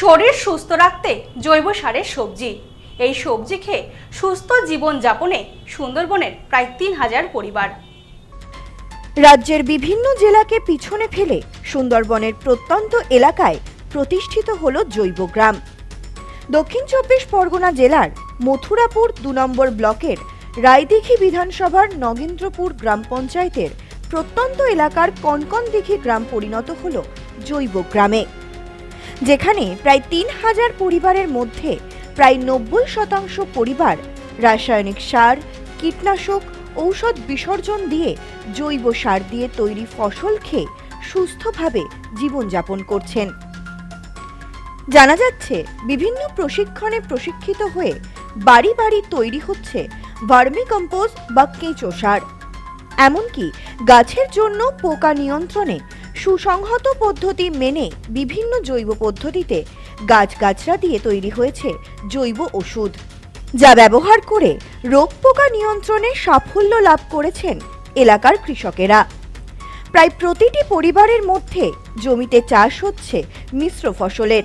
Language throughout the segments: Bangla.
শরীর সুস্থ রাখতে জৈব সারের সবজি। এই সবজি খেয়ে সুস্থ জীবন যাপনে সুন্দরবনের প্রায় তিন হাজার পরিবার। রাজ্যের বিভিন্ন জেলাকে পিছনে ফেলে সুন্দরবনের প্রত্যন্ত এলাকায় প্রতিষ্ঠিত হল জৈব গ্রাম। দক্ষিণ চব্বিশ পরগনা জেলার মথুরাপুর দু নম্বর ব্লকের রায়দিঘি বিধানসভার নগেন্দ্রপুর গ্রাম পঞ্চায়েতের প্রত্যন্ত এলাকার কনকনদিঘি গ্রাম পরিণত হল জৈব গ্রামে। যেখানে প্রায় তিন হাজার পরিবারের মধ্যে প্রায় নব্বই শতাংশ পরিবার রাসায়নিক সার, কীটনাশক, ঔষধ বিসর্জন দিয়ে জৈব সার দিয়ে তৈরি ফসল খেয়ে সুস্থভাবে জীবনযাপন করছেন। জানা যাচ্ছে, বিভিন্ন প্রশিক্ষণে প্রশিক্ষিত হয়ে বাড়ি বাড়ি তৈরি হচ্ছে ভার্মি কম্পোস্ট বা কেঁচো সার। এমনকি গাছের জন্য পোকা নিয়ন্ত্রণে সুসংহত পদ্ধতি মেনে বিভিন্ন জৈব পদ্ধতিতে গাছগাছরা দিয়ে তৈরি হয়েছে জৈব ওষুধ, যা ব্যবহার করে রোগ পোকা নিয়ন্ত্রণে সাফল্য লাভ করেছেন এলাকার কৃষকেরা। প্রায় প্রতিটি পরিবারের মধ্যে জমিতে চাষ হচ্ছে মিশ্র ফসলের।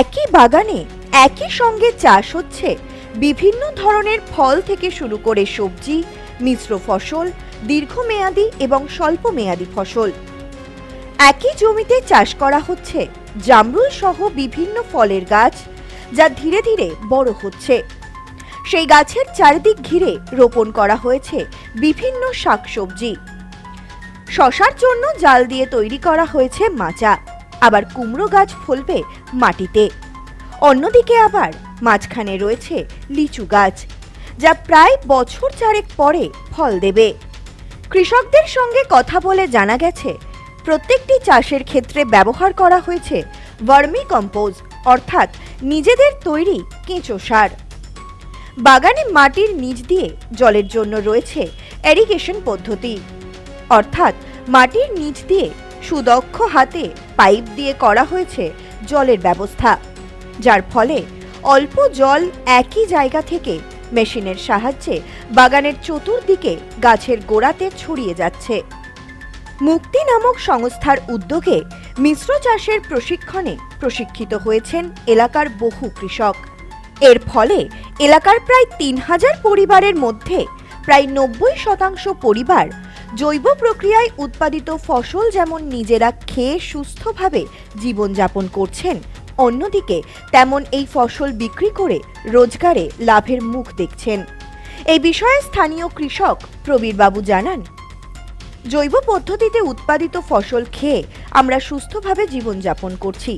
একই বাগানে একই সঙ্গে চাষ হচ্ছে বিভিন্ন ধরনের ফল থেকে শুরু করে সবজি, মিশ্র ফসল, দীর্ঘমেয়াদী এবং স্বল্প মেয়াদী ফসল। একই জমিতে চাষ করা হচ্ছে। জামরুল সহ বিভিন্ন ফলের গাছ, যা ধীরে ধীরে বড় হচ্ছে। সেই গাছের চারিদিক ঘিরে রোপণ করা হয়েছে বিভিন্ন শাকসবজি। শশার জন্য জাল দিয়ে তৈরি করা হয়েছে মাচা। আবার কুমড়ো গাছ ফলবে মাটিতে। অন্যদিকে আবার মাঝখানে রয়েছে লিচু গাছ, যা প্রায় বছর চারেক পরে ফল দেবে। কৃষকদের সঙ্গে কথা বলে জানা গেছে প্রত্যেকটি চাষের ক্ষেত্রে ব্যবহার করা হয়েছে ভার্মি কম্পোজ, অর্থাৎ নিজেদের তৈরি কেঁচো সার। বাগানে মাটির নিচ দিয়ে জলের জন্য রয়েছে এরিগেশন পদ্ধতি, অর্থাৎ মাটির নিচ দিয়ে সুদক্ষ হাতে পাইপ দিয়ে করা হয়েছে জলের ব্যবস্থা, যার ফলে অল্প জল একই জায়গা থেকে মেশিনের সাহায্যে বাগানের চতুর্দিকে গাছের গোড়াতে ছড়িয়ে যাচ্ছে। মুক্তি নামক সংস্থার উদ্যোগে মিশ্র চাষের প্রশিক্ষণে প্রশিক্ষিত হয়েছেন এলাকার বহু কৃষক। এর ফলে এলাকার প্রায় তিন হাজার পরিবারের মধ্যে প্রায় নব্বই শতাংশ পরিবার জৈব প্রক্রিয়ায় উৎপাদিত ফসল যেমন নিজেরা খেয়ে সুস্থভাবে জীবনযাপন করছেন, অন্যদিকে তেমন এই ফসল বিক্রি করে রোজগারে লাভের মুখ দেখছেন। এই বিষয়ে স্থানীয় কৃষক প্রবীরবাবু জানান। জৈব পদ্ধতিতে উৎপাদিত ফসল খেয়ে আমরা সুস্থভাবে জীবনযাপন করছি।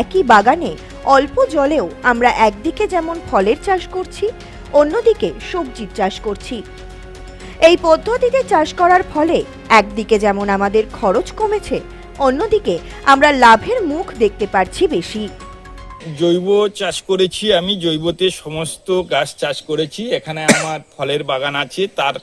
একই বাগানে অল্প জলেও আমরা একদিকে যেমন ফলের চাষ করছি, অন্যদিকে সবজির চাষ করছি। এই পদ্ধতিতে চাষ করার ফলে একদিকে যেমন আমাদের খরচ কমেছে, অন্যদিকে আমরা লাভের মুখ দেখতে পারছি বেশি। জৈব চাষ করেছি আমি, জৈবতে সমস্ত গাছ চাষ করেছি। এখানে আমার ফলের বাগান আছে, তার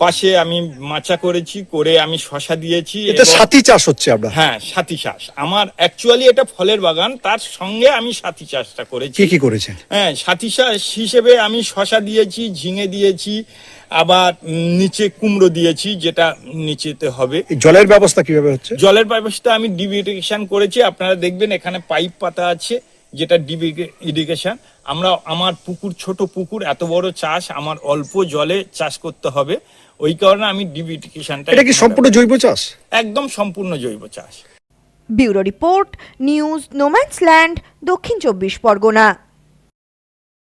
পাশে আমি মাচা করেছি করে আমি শশা দিয়েছি এটা সাথী চাষ হচ্ছে আপনার হ্যাঁ সাথী চাষ। আমার অ্যাকচুয়ালি এটা ফলের বাগান তার সঙ্গে আমি সাথী চাষটা করেছি। কি কি করেছেন? হ্যাঁ সাথী চাষ হিসেবে আমি শশা দিয়েছি ঝিঙে দিয়েছি আবার নিচে কুমড়ো দিয়েছি যেটা নিচেতে হবে। জলের ব্যবস্থা কীভাবে হচ্ছে? জলের ব্যবস্থা আমি ইরিগেশন করেছি। আপনারা দেখবেন এখানে পাইপ পাতা আছে। যেটা ডিপ ইরিগেশন আমরা আমার পুকুর ছোট পুকুর এত বড় চাষ আমার অল্প জলে চাষ করতে হবে। ওই কারণে আমি ডিপ ইরিগেশনটা এটা কি সম্পূর্ণ জৈব চাষ? একদম সম্পূর্ণ জৈব চাষ। Bureau report news no man's land Dakshin চব্বিশ পরগনা।